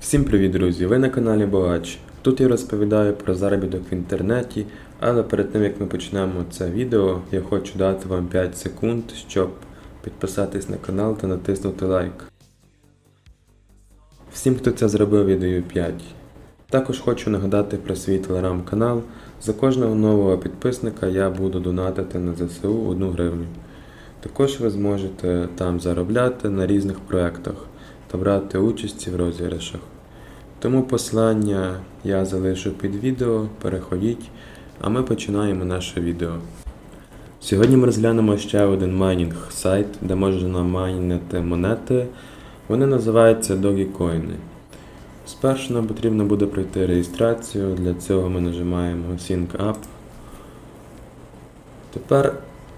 Всім привіт, друзі! Ви на каналі Богач. Тут я розповідаю про заробіток в інтернеті, але перед тим як ми почнемо це відео, я хочу дати вам 5 секунд, щоб підписатись на канал та натиснути лайк. Всім, хто це зробив, віддаю 5. Також хочу нагадати про свій телеграм-канал. За кожного нового підписника я буду донатити на ЗСУ 1 гривню. Також ви зможете там заробляти на різних проєктах та брати участь в розіграшах. Тому посилання я залишу під відео, переходіть, а ми починаємо наше відео. Сьогодні ми розглянемо ще один майнінг сайт, де можна майнити монети. Вони називаються Dogecoin. Спершу нам потрібно буде пройти реєстрацію. Для цього ми нажимаємо Sync Up. Тепер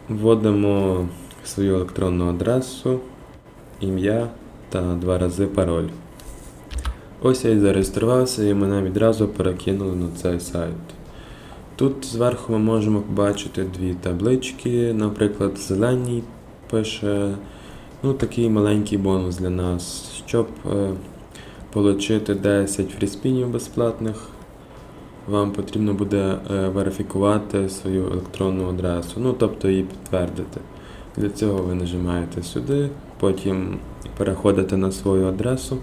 вводимо свою електронну адресу, ім'я та два рази пароль. Ось я і зареєструвався і мене відразу перекинули на цей сайт. Тут зверху ми можемо побачити дві таблички, наприклад, зеленій пише ну, такий маленький бонус для нас, щоб е, отримати 10 фріспінів безплатних. Вам потрібно буде е, верифікувати свою електронну адресу, ну тобто її підтвердити. Для цього ви нажимаєте сюди, потім переходите на свою адресу,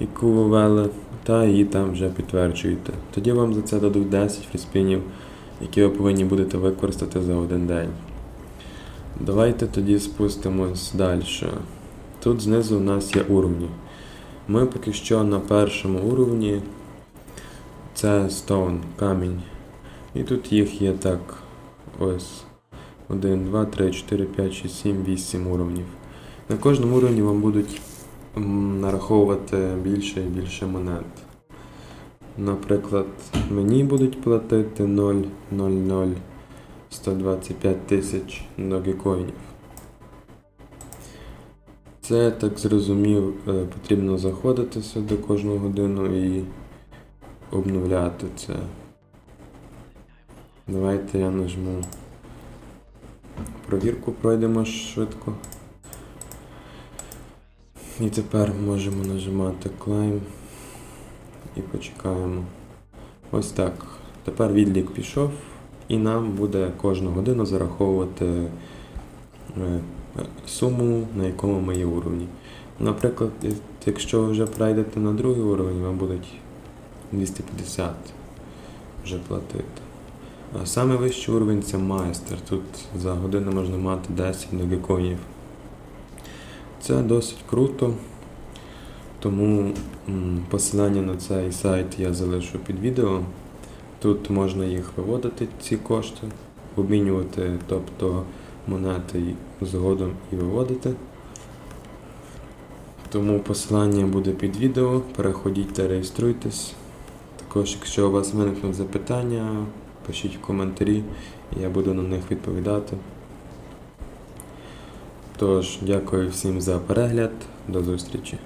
яку ви ввели, та її там вже підтверджуєте. Тоді вам за це дадуть 10 фріспінів, які ви повинні будете використати за один день. Давайте тоді спустимось далі. Тут знизу у нас є уровні. Ми поки що на першому уровні. Це Stone, камінь. І тут їх є так. Ось. 1, 2, 3, 4, 5, 6, 7, 8 уровнів. На кожному уровні вам будуть нараховувати більше і більше монет. Наприклад, мені будуть платити 0,00 125 тисяч догікоїнів. Це, так зрозумів, е, потрібно заходити сюди кожну годину і обновляти це. Давайте я нажму. Провірку пройдемо швидко. І тепер можемо нажимати Climb і почекаємо. Ось так. Тепер відлік пішов, і нам буде кожну годину зараховувати е, суму, на якому ми є уровні. Наприклад, якщо ви вже пройдете на другий уровень, вам будуть 250 вже платити. Саме вищий уровень це майстер. Тут за годину можна мати 10 догіконів. Це досить круто. Тому посилання на цей сайт я залишу під відео. Тут можна їх виводити, ці кошти, обмінювати, тобто монети згодом і виводити. Тому посилання буде під відео. Переходіть та реєструйтесь. Також, якщо у вас виникнуть запитання, пишіть коментарі, я буду на них відповідати. Тож, дякую всім за перегляд. До зустрічі!